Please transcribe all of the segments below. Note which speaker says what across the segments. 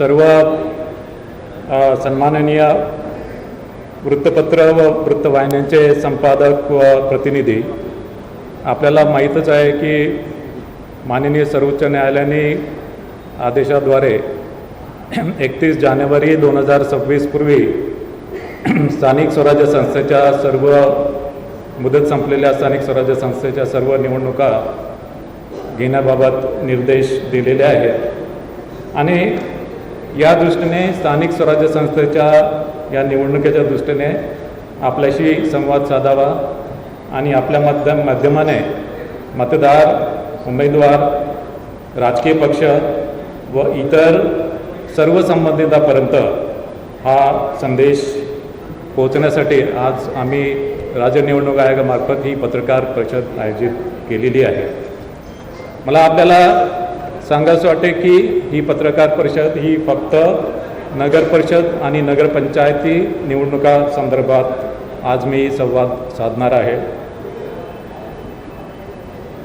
Speaker 1: सर्व सन्माननीय वृत्तपत्र व वृत्तवाहिन्यांचे संपादक व प्रतिनिधी आपल्याला माहीतच आहे की माननीय सर्वोच्च न्यायालयाने आदेशाद्वारे एकतीस जानेवारी दोन हजार सव्वीसपूर्वी स्थानिक स्वराज्य संस्थेच्या सर्व मुदत संपलेल्या स्थानिक स्वराज्य संस्थेच्या सर्व निवडणुका घेण्याबाबत निर्देश दिलेले आहेत. आणि या दृष्टीने स्थानिक स्वराज्य संस्थेच्या या निवडणुकीच्या दृष्टीने आपल्याशी संवाद साधावा आणि आपल्या माध्यम माध्यमाने मतदार उमेदवार राजकीय पक्ष व इतर सर्व संबंधितापर्यंत हा संदेश पोहोचण्यासाठी आज आम्ही राज्य निवडणूक आयोगामार्फत ही पत्रकार परिषद आयोजित केलेली आहे. मला आपल्याला सांगायचं वाटते की ही पत्रकार परिषद ही फक्त नगर परिषद आणि नगरपंचायती निवडणुका संदर्भात आज मी संवाद साधणार आहे.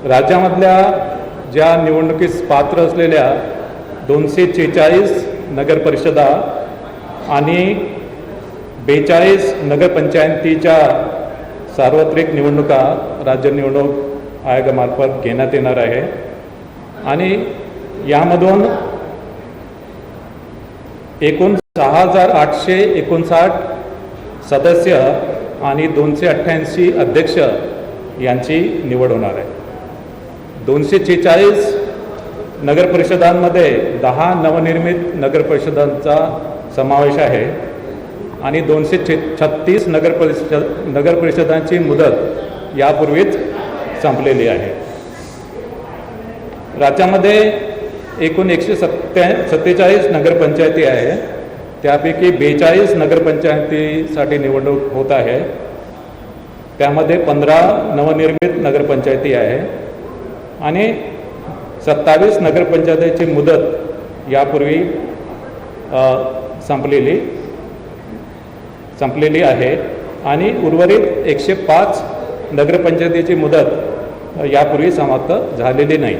Speaker 1: राज्यामधल्या ज्या निवडणुकीस पात्र असलेल्या दोनशे छेचाळीस नगरपरिषदा आणि बेचाळीस नगरपंचायतीच्या सार्वत्रिक निवडणुका राज्य निवडणूक आयोगामार्फत घेण्यात येणार आहे. आणि यामधून एकूण सहा हजार आठशे एकोणसाठ सदस्य आणि दोनशे अठ्ठ्याऐंशी अध्यक्ष यांची निवड होणार आहे. दोनशे छेचाळीस नगरपरिषदांमध्ये दहा नवनिर्मित नगरपरिषदांचा समावेश आहे आणि दोनशे छे छत्तीस नगरपरिषद नगरपरिषदांची मुदत यापूर्वीच संपलेली आहे. राज्यामध्ये एकूण एकशे सत्त्या सत्तेचाळीस नगरपंचायती आहे. त्यापैकी बेचाळीस नगरपंचायतीसाठी निवडणूक होत आहे. त्यामध्ये पंधरा नवनिर्मित नगरपंचायती आहे. आणि सत्तावीस नगरपंचायतीची मुदत यापूर्वी संपलेली संपलेली आहे. आणि उर्वरित एकशे पाच नगरपंचायतीची मुदत यापूर्वी समाप्त झालेली नाही.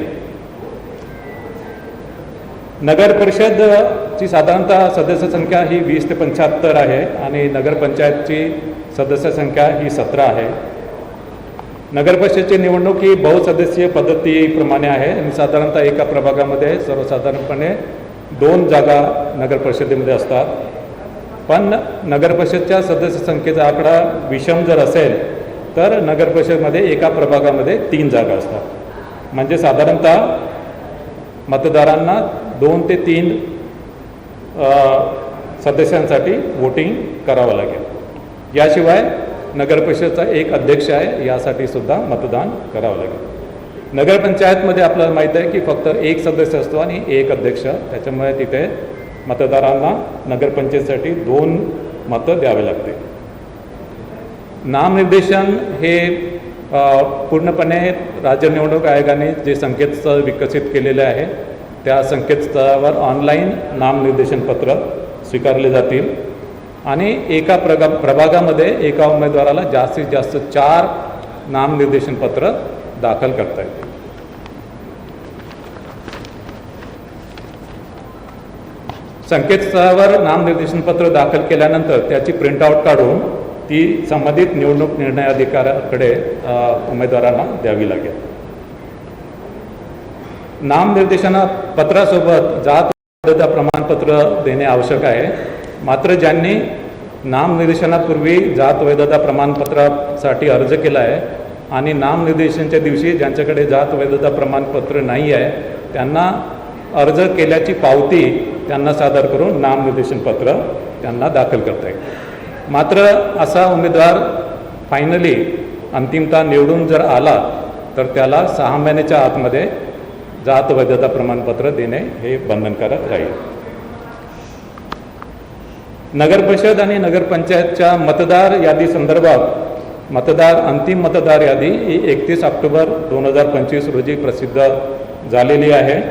Speaker 1: नगर परिषदची साधारणतः सदस्य संख्या ही वीस ते पंच्याहत्तर आहे आणि नगरपंचायतची सदस्य संख्या ही सतरा आहे. नगर परिषदची निवडणूक ही बहुसदस्यीय पद्धतीप्रमाणे आहे आणि साधारणतः एका प्रभागामध्ये सर्वसाधारणपणे दोन जागा नगर परिषदेमध्ये असतात. पण नगर परिषदच्या सदस्य संख्येचा आकडा विषम जर असेल तर नगर परिषदमध्ये एका प्रभागामध्ये तीन जागा असतात. म्हणजे साधारणतः मतदारांना दोन ते तीन सदस्यांसाठी वोटिंग करावं लागेल. याशिवाय नगरपरिषदचा एक अध्यक्ष आहे यासाठी सुद्धा मतदान करावं लागेल. नगरपंचायतमध्ये आपल्याला माहीत आहे की फक्त एक सदस्य असतो आणि एक अध्यक्ष. त्याच्यामुळे तिथे मतदारांना नगरपंचायतीसाठी दोन मतं द्यावे लागते नामनिर्देशन हे पूर्णपणे राज्य निवडणूक आयोगाने जे संकेतस्थळ विकसित केलेले आहे त्या संकेतस्थळावर ऑनलाईन नामनिर्देशन पत्र स्वीकारले जातील. आणि एका प्रगा प्रभागामध्ये एका उमेदवाराला जास्तीत जास्त चार नामनिर्देशन पत्र दाखल करता येतील. संकेतस्थळावर नामनिर्देशन पत्र दाखल केल्यानंतर त्याची प्रिंटआउट काढून ती संबंधित निवडणूक निर्णय अधिकाऱ्याकडे उमेदवारांना द्यावी लागेल. नामनिर्देशना पत्रासोबत जात वैधता प्रमाणपत्र देणे आवश्यक आहे. मात्र ज्यांनी नामनिर्देशनापूर्वी जात वैधता प्रमाणपत्रासाठी अर्ज केला आहे आणि नामनिर्देशनच्या दिवशी ज्यांच्याकडे जात वैधता प्रमाणपत्र नाही आहे त्यांना अर्ज केल्याची पावती त्यांना सादर करून नामनिर्देशन पत्र त्यांना दाखल करता येईल. मात्र असा उमेदवार फायनली अंतिमता निवडून जर आला तर त्याला सहा महिन्याच्या आतमध्ये जात वैधता प्रमाणपत्र देणे हे बंधनकारक राहील. नगर परिषद आणि नगरपंचायतच्या मतदार यादी संदर्भात मतदार अंतिम मतदार यादी ही एकतीस ऑक्टोबर दोन हजार पंचवीस रोजी प्रसिद्ध झालेली आहे.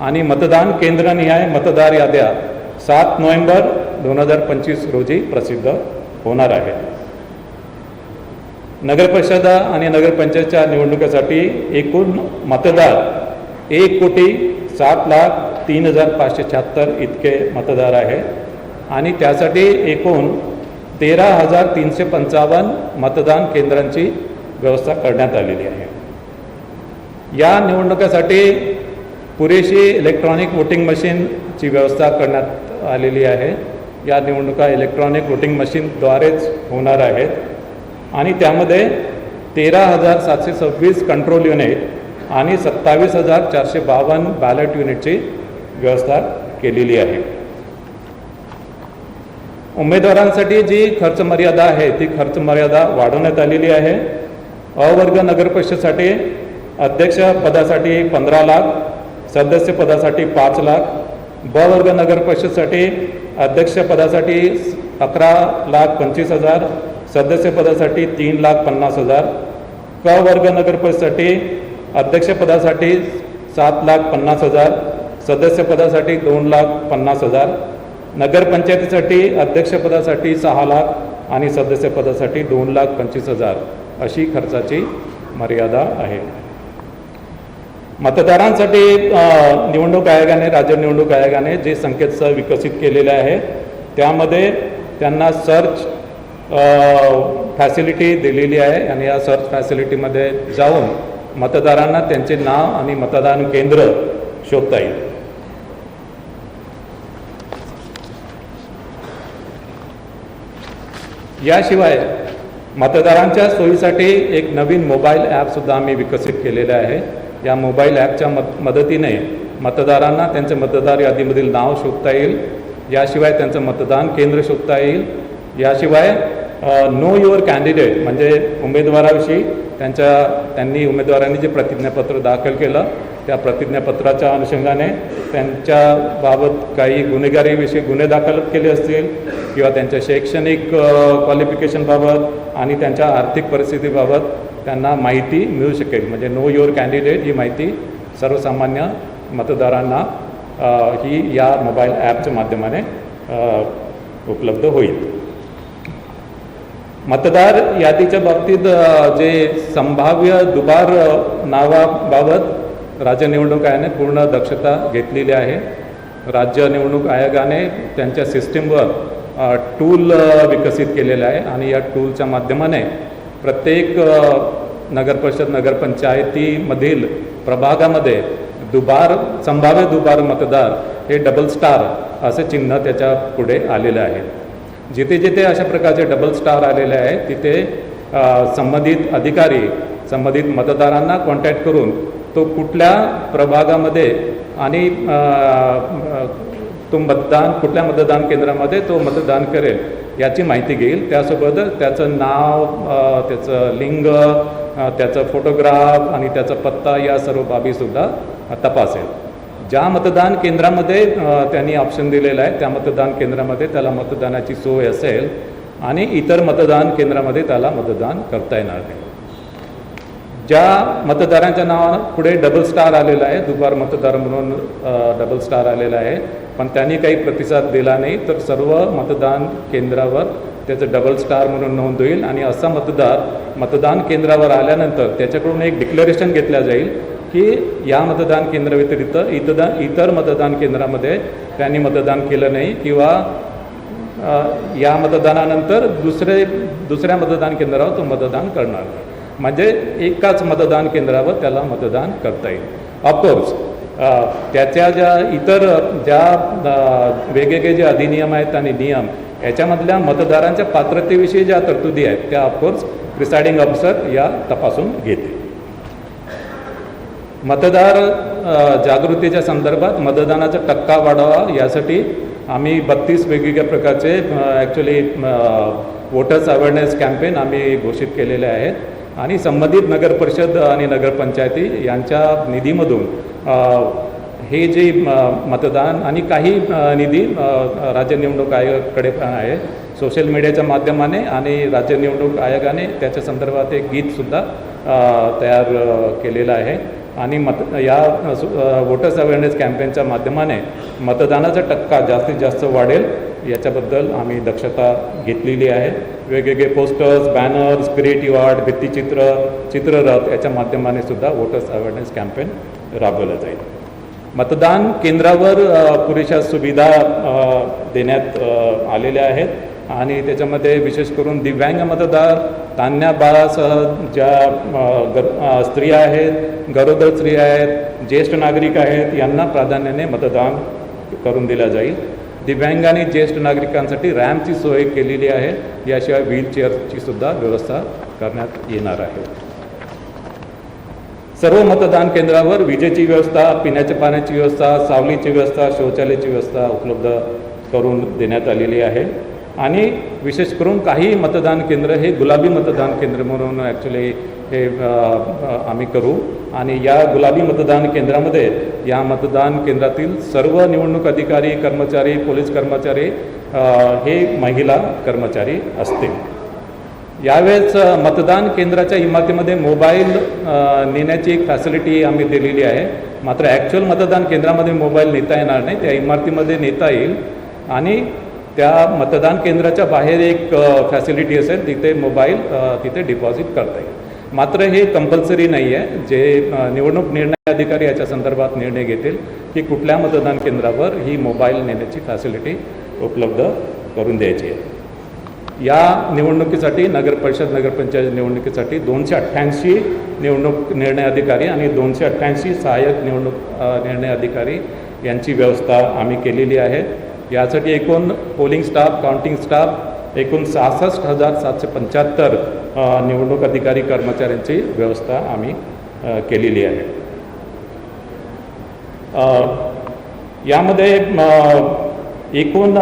Speaker 1: आणि मतदान केंद्रनिहाय मतदार याद्या सात नोव्हेंबर दोन हजार पंचवीस रोजी प्रसिद्ध होणार आहे. नगरपरिषदा आणि नगरपंचायतच्या निवडणुकीसाठी एकूण मतदार एक कोटी सात लाख तीन हजार पाचशे शहात्तर इतके मतदार आहे. आणि त्यासाठी एकूण तेरा हजार तीनशे पंचावन्न मतदान केंद्रांची व्यवस्था करण्यात आलेली आहे. या निवडणुकीसाठी पुरेशी इलेक्ट्रॉनिक वोटिंग मशीनची व्यवस्था करण्यात आलेली आहे. या निवडणुका इलेक्ट्रॉनिक वोटिंग मशीनद्वारेच होणार आहेत. आणि त्यामध्ये तेरा हजार सातशे सव्वीस कंट्रोल युनिट आणि सत्तावीस हजार चारशे बावन्न बॅलेट युनिटची व्यवस्था केलेली आहे. उमेदवारांसाठी जी खर्च मर्यादा आहे ती खर्च मर्यादा वाढवण्यात आलेली आहे. अवर्ग नगरपरिषदसाठी अध्यक्षपदासाठी अध्यक्ष पदासाठी पंधरा लाख सदस्य पदासाठी पाच लाख ब वर्ग अध्यक्षपदासाठी अकरा लाख पंचवीस हजार सदस्यपदासाठी तीन लाख पन्नास हजार. क वर्ग नगरपरिषदसाठी अध्यक्षपदासाठी सात लाख पन्नास हजार सदस्यपदासाठी दोन लाख पन्नास हजार. नगरपंचायतीसाठी अध्यक्षपदासाठी सहा लाख आणि सदस्यपदासाठी दोन लाख पंचवीस हजार अशी खर्चाची मर्यादा आहे. मतदारांसाठी निवडणूक आयोगाने राज्य निवडणूक आयोगाने जे संकेतस्थळ विकसित केलेले आहे त्यामध्ये त्यांना सर्च फॅसिलिटी दिलेली आहे आणि या सर्च फॅसिलिटीमध्ये जाऊन मतदारांना त्यांचे नाव आणि मतदान केंद्र शोधता येईल. याशिवाय मतदारांच्या सोयीसाठी एक नवीन मोबाईल ॲपसुद्धा आम्ही विकसित केलेलं आहे. या मोबाईल ॲपच्या मद मदतीने मतदारांना त्यांचे मतदार यादीमधील नाव शोधता येईल. याशिवाय त्यांचं मतदान केंद्र शोधता येईल. याशिवाय नो युअर कॅन्डिडेट म्हणजे उमेदवाराविषयी त्यांच्या त्यांनी उमेदवारांनी जे प्रतिज्ञापत्र दाखल केलं त्या प्रतिज्ञापत्राच्या अनुषंगाने त्यांच्याबाबत काही गुन्हेगारीविषयी गुन्हे दाखल केले असतील किंवा त्यांच्या शैक्षणिक क्वालिफिकेशनबाबत आणि त्यांच्या आर्थिक परिस्थितीबाबत त्यांना माहिती मिळू शकेल. म्हणजे नो युअर कॅन्डिडेट ही माहिती सर्वसामान्य मतदारांना ही या मोबाईल ॲपच्या माध्यमाने उपलब्ध होईल. मतदार यादीच्या बाबतीत जे संभाव्य दुबार नावाबाबत राज्य निवडणूक आयोगाने पूर्ण दक्षता घेतलेली आहे. राज्य निवडणूक आयोगाने त्यांच्या सिस्टीमवर टूल विकसित केलेलं आहे आणि या टूलच्या माध्यमाने प्रत्येक नगरपरिषद नगरपंचायतीमधील प्रभागामध्ये दुबार संभाव्य दुबार मतदार हे डबल स्टार असे चिन्ह त्याच्या पुढे आलेलं आहे. जिथे जिथे अशा प्रकारचे डबल स्टार आलेले आहेत तिथे संबंधित अधिकारी संबंधित मतदारांना कॉन्टॅक्ट करून तो कुठल्या प्रभागामध्ये आणि तो मतदान कुठल्या मतदान केंद्रामध्ये तो मतदान करेल याची माहिती घेईल. त्यासोबतच त्याचं नाव त्याचं लिंग त्याचं फोटोग्राफ आणि त्याचा पत्ता या सर्व बाबीसुद्धा तपासेल. ज्या मतदान केंद्रामध्ये त्यांनी ऑप्शन दिलेलं आहे त्या मतदान केंद्रामध्ये त्याला मतदानाची सोय असेल आणि इतर मतदान केंद्रामध्ये त्याला मतदान करता येणार नाही. ज्या मतदारांच्या नावानं पुढे डबल स्टार आलेला आहे दुबार मतदार म्हणून डबल स्टार आलेला आहे पण त्यांनी काही प्रतिसाद दिला नाही तर सर्व मतदान केंद्रावर त्याचं डबल स्टार म्हणून नोंद होईल आणि असा मतदार मतदान केंद्रावर आल्यानंतर त्याच्याकडून एक डिक्लेरेशन घेतलं जाईल की या मतदान केंद्राव्यतिरिक्त इतदा इतर मतदान केंद्रामध्ये त्यांनी मतदान केलं नाही किंवा या मतदानानंतर दुसरे दुसऱ्या मतदान केंद्रावर तो मतदान करणार नाही. म्हणजे एकाच मतदान केंद्रावर त्याला मतदान करता येईल. ऑफकोर्स त्याच्या ज्या इतर ज्या वेगवेगळे जे अधिनियम आहेत आणि नियम याच्यामधल्या मतदारांच्या पात्रतेविषयी ज्या तरतुदी आहेत त्या ऑफकोर्स प्रिसायडिंग ऑफिसर या तपासून घेते. मतदार जागृतीच्या संदर्भात मतदानाचा टक्का वाढावा यासाठी आम्ही बत्तीस वेगवेगळ्या प्रकारचे ॲक्च्युली वोटर्स अवेअरनेस कॅम्पेन आम्ही घोषित केलेले आहेत. आणि संबंधित नगर परिषद आणि नगरपंचायती यांच्या निधीमधून हे जे मतदान आणि काही निधी राज्य निवडणूक आयोगाकडे पण आहे. सोशल मीडियाच्या माध्यमाने आणि राज्य निवडणूक आयोगाने त्याच्या संदर्भात एक गीतसुद्धा तयार केलेलं आहे. आणि मत या वोटर्स अवेअरनेस कॅम्पेनच्या माध्यमाने मतदानाचा टक्का जास्तीत जास्त वाढेल. याच्याबद्दल आम्ही दक्षता घेतलेली आहे. वेगवेगळे पोस्टर्स बॅनर्स क्रिएटिव्ह आर्ट भित्तिचित्र चित्ररथ याच्या माध्यमाने सुद्धा वोटर्स अवेअरनेस कॅम्पेन राबवलं जाईल. मतदान केंद्रावर पुरेशा सुविधा देण्यात आलेल्या आहेत. आणि त्याच्यामध्ये विशेष करून दिव्यांग मतदार तान्या बाळासह ज्या ग स्त्रिया आहेत गरोदर स्त्रिया आहेत ज्येष्ठ नागरिक आहेत यांना प्राधान्याने मतदान करून दिलं जाईल. दिव्यांग आणि ज्येष्ठ नागरिकांसाठी रॅम्पची सोय केलेली आहे. याशिवाय व्हीलचेअरची सुद्धा व्यवस्था करण्यात येणार आहे. सर्व मतदान केंद्रावर विजेची व्यवस्था पिण्याच्या पाण्याची व्यवस्था सावलीची व्यवस्था शौचालयाची व्यवस्था उपलब्ध करून देण्यात आलेली आहे. आणि विशेष करून काही मतदान केंद्र हे गुलाबी मतदान केंद्र म्हणून ॲक्च्युली हे आम्ही करू. आणि या गुलाबी मतदान केंद्रामध्ये या मतदान केंद्रातील सर्व निवडणूक अधिकारी कर्मचारी पोलीस कर्मचारी हे महिला कर्मचारी असतील. यावेळेस मतदान केंद्राच्या इमारतीमध्ये मोबाईल नेण्याची एक फॅसिलिटी आम्ही दिलेली आहे. मात्र ॲक्च्युअल मतदान केंद्रामध्ये मोबाईल नेता येणार नाही. त्या इमारतीमध्ये नेता येईल. आणि त्या मतदान केंद्राच्या बाहेर एक फॅसिलिटी असेल तिथे मोबाईल तिथे डिपॉझिट करता येईल. मात्र हे कंपल्सरी नाही आहे जे निवडणूक निर्णय अधिकारी याच्या संदर्भात निर्णय घेतील की कुठल्या मतदान केंद्रावर ही मोबाईल नेण्याची फॅसिलिटी उपलब्ध करून द्यायची आहे. या निवडणुकीसाठी नगर परिषद नगरपंचायत निवडणुकीसाठी दोनशे अठ्ठ्याऐंशी निवडणूक निर्णय अधिकारी आणि दोनशे अठ्ठ्याऐंशी सहाय्यक निवडणूक निर्णय अधिकारी यांची व्यवस्था आम्ही केलेली आहे. यासाठी एकूण पोलिंग स्टाफ काउंटिंग स्टाफ एकूण सहासष्ट हजार सातशे पंच्याहत्तर निवडणूक अधिकारी कर्मचाऱ्यांची व्यवस्था आम्ही केलेली आहे. यामध्ये एकूण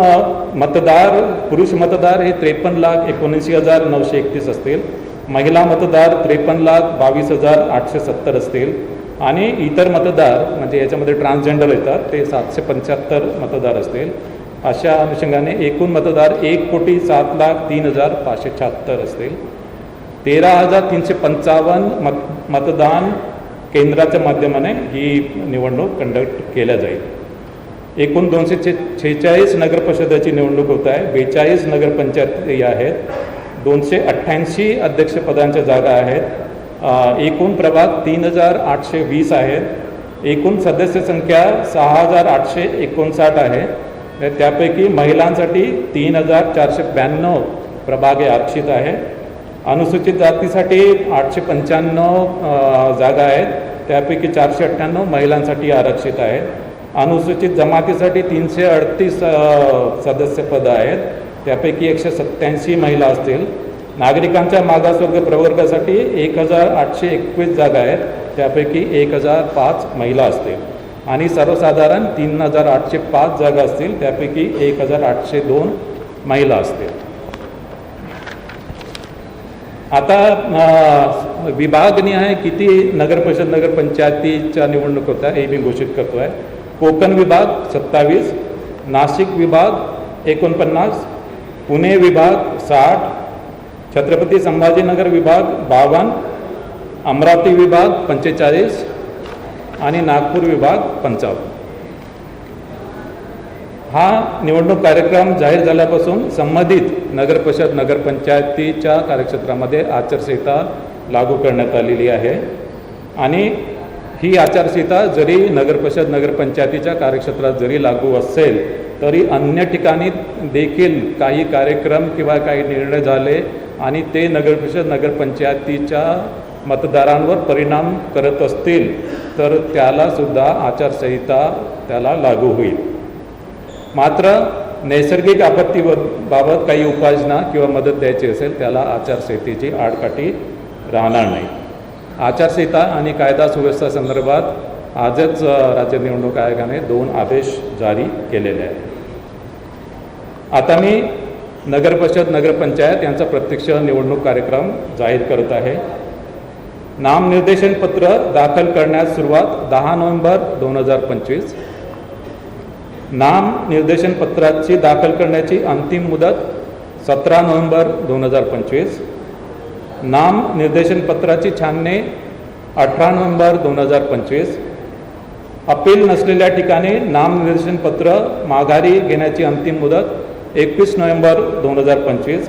Speaker 1: मतदार पुरुष मतदार हे त्रेपन्न लाख एकोणऐंशी हजार नऊशे एकतीस असतील. महिला मतदार त्रेपन्न लाख बावीस हजार आठशे सत्तर असतील. आणि इतर मतदार म्हणजे याच्यामध्ये ट्रान्सजेंडर येतात ते सातशे पंच्याहत्तर मतदार असतील. अशा अनुषंगाने एकूण मतदार एक कोटी सात लाख तीन हजार पाचशे शहात्तर असतील. तेरा हजार तीनशे पंचावन्न मत मतदान केंद्राच्या माध्यमाने ही निवडणूक कंडक्ट केल्या जाईल. एकूण दोनशे छे छेचाळीस नगरपरिषदेची निवडणूक होत आहे. बेचाळीस नगरपंचायती आहेत. दोनशे अठ्ठ्याऐंशी अध्यक्षपदांच्या जागा आहेत. एकूण प्रभाग तीन हजार आठशे वीस आहेत. एकूण सदस्य संख्या सहा हजार आठशे एकोणसाठ आहे. त्यापैकी महिलांसाठी तीन हजार चारशे ब्याण्णव प्रभाग हे आरक्षित आहे. अनुसूचित जातीसाठी आठशे पंच्याण्णव जागा आहेत. त्यापैकी चारशे अठ्ठ्याण्णव महिलांसाठी आरक्षित आहेत. अनुसूचित जमातीसाठी तीनशे अडतीस सदस्यपदं आहेत. त्यापैकी एकशे सत्त्याऐंशी महिला असतील. नागरिकांच्या मागासवर्ग प्रवर्गासाठी एक हजार आठशे एकवीस जागा आहेत. त्यापैकी एक हजार पाच महिला असतील. आणि सर्वसाधारण तीन हजार आठशे पाच जागा असतील त्यापैकी एक हजार आठशे दोन महिला असतील. आता विभागनिहाय किती नगरपरिषद नगरपंचायतीच्या निवडणूक होत्या हे मी घोषित करतो आहे कोकण विभाग सत्तावीस नाशिक विभाग एकोणपन्नास पुणे विभाग साठ छत्रपती संभाजीनगर विभाग बावन्न अमरावती विभाग पंचेचाळीस आणि नागपूर विभाग पंचावन्न. हा निवडणूक कार्यक्रम जाहीर झाल्यापासून संबंधित नगरपरिषद नगरपंचायतीच्या कार्यक्षेत्रामध्ये आचारसंहिता लागू करण्यात आलेली आहे. आणि ही आचारसंहिता जरी नगरपरिषद नगरपंचायतीच्या कार्यक्षेत्रात जरी लागू असेल तरी अन्य ठिकाणी देखील काही कार्यक्रम किंवा काही निर्णय झाले आणि ते नगरपरिषद नगरपंचायतीच्या मतदारांवर परिणाम करत असतील तर त्यालासुद्धा आचारसंहिता त्याला लागू होईल. मात्र नैसर्गिक आपत्तीबाबत काही उपाययोजना किंवा मदत द्यायची असेल त्याला आचारसंहितेची आडकाठी राहणार नाही. आचारसंहिता आणि कायदा सुव्यवस्था संदर्भात आजच राज्य निवडणूक आयोगाने दोन आदेश जारी केलेले आहेत. आता मी नगरपरिषद नगरपंचायत यांचा प्रत्यक्ष निवडणूक कार्यक्रम जाहीर करत आहे. नामनिर्देशन पत्र दाखल करण्यास सुरुवात दहा नोव्हेंबर दोन हजार पंचवीस. नामनिर्देशन पत्राची दाखल करण्याची अंतिम मुदत सतरा नोव्हेंबर दोन हजार पंचवीस. नामनिर्देशन पत्राची छाननी अठरा नोव्हेंबर दोन हजार पंचवीस. अपील नसलेल्या ठिकाणी नामनिर्देशन पत्र माघारी घेण्याची अंतिम मुदत एकवीस नोव्हेंबर दोन हजार पंचवीस.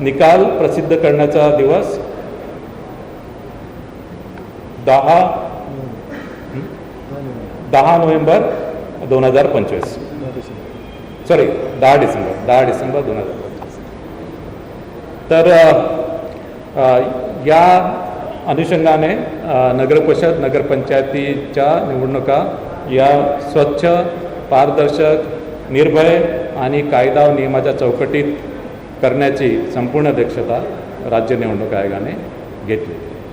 Speaker 1: निकाल प्रसिद्ध करण्याचा दिवस दहा दहा नोव्हेंबर दोन हजार पंचवीस. सॉरी दहा डिसेंबर दहा डिसेंबर दोन हजार पंचवीस. तर या अनुषंगाने नगरपरिषद नगरपंचायतीच्या निवडणुका या स्वच्छ पारदर्शक निर्भय आणि कायदा व नियमाच्या चौकटीत करण्याची संपूर्ण दक्षता राज्य निवडणूक आयोगाने घेतली.